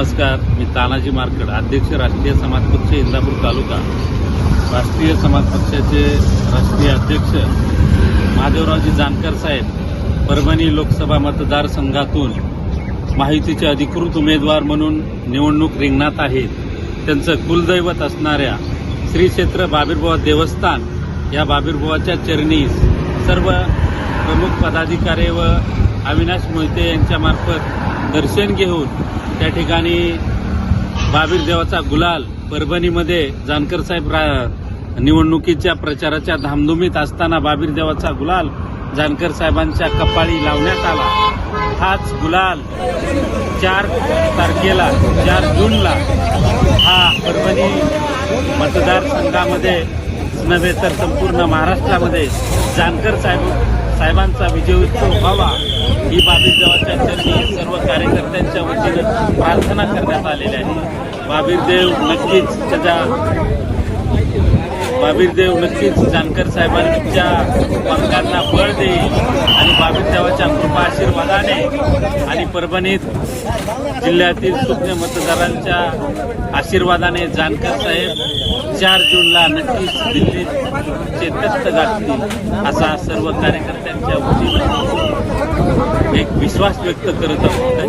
नमस्कार मी तानाजी मार्कड अध्यक्ष राष्ट्रीय समाज पक्ष इंदापूर तालुका. राष्ट्रीय समाज पक्षाचे राष्ट्रीय अध्यक्ष महादेवरावजी जानकर साहेब परभणी लोकसभा मतदारसंघातून माहितीचे अधिकृत उमेदवार म्हणून निवडणूक रिंगणात आहेत. त्यांचं कुलदैवत असणाऱ्या श्री क्षेत्र बाबीरबुवा देवस्थान या बाबीरबुवाच्या चरणीस सर्व प्रमुख पदाधिकारी व अविनाश मोहिते यांच्यामार्फत दर्शन घेऊन त्या ठिकाणी बाबीर देवाचा गुलाल परभणीमध्ये जानकर साहेब रा निवडणुकीच्या प्रचाराच्या धामधुमीत असताना बाबीर देवाचा गुलाल जानकर साहेबांच्या कपाळी लावण्यात आला. हाच गुलाल चार तारखेला चार जूनला हा परभणी मतदारसंघामध्ये नव्हे तर संपूर्ण महाराष्ट्रामध्ये जानकर साहेब साहेबांचा विजयोत्सव व्हावा ही बाबीर जवळच्या सर्व कार्यकर्त्यांच्या वतीनं प्रार्थना करण्यात आलेली आहे. बाबीर देव नक्कीच त्याच्या बाबीर देव नक्कीच जानकर साहेबांच्या पंखांना बळ देईल आणि बाबीर देवाच्या कृपा आशीर्वादाने आणि परभणीत जिल्ह्यातील सुज्ञ मतदारांच्या आशीर्वादाने जानकर साहेब चार जूनला नक्कीच दिल्लीत चेतस्त गाठतील असा सर्व कार्यकर्त्यांच्या वतीनं एक विश्वास व्यक्त करत आहोत.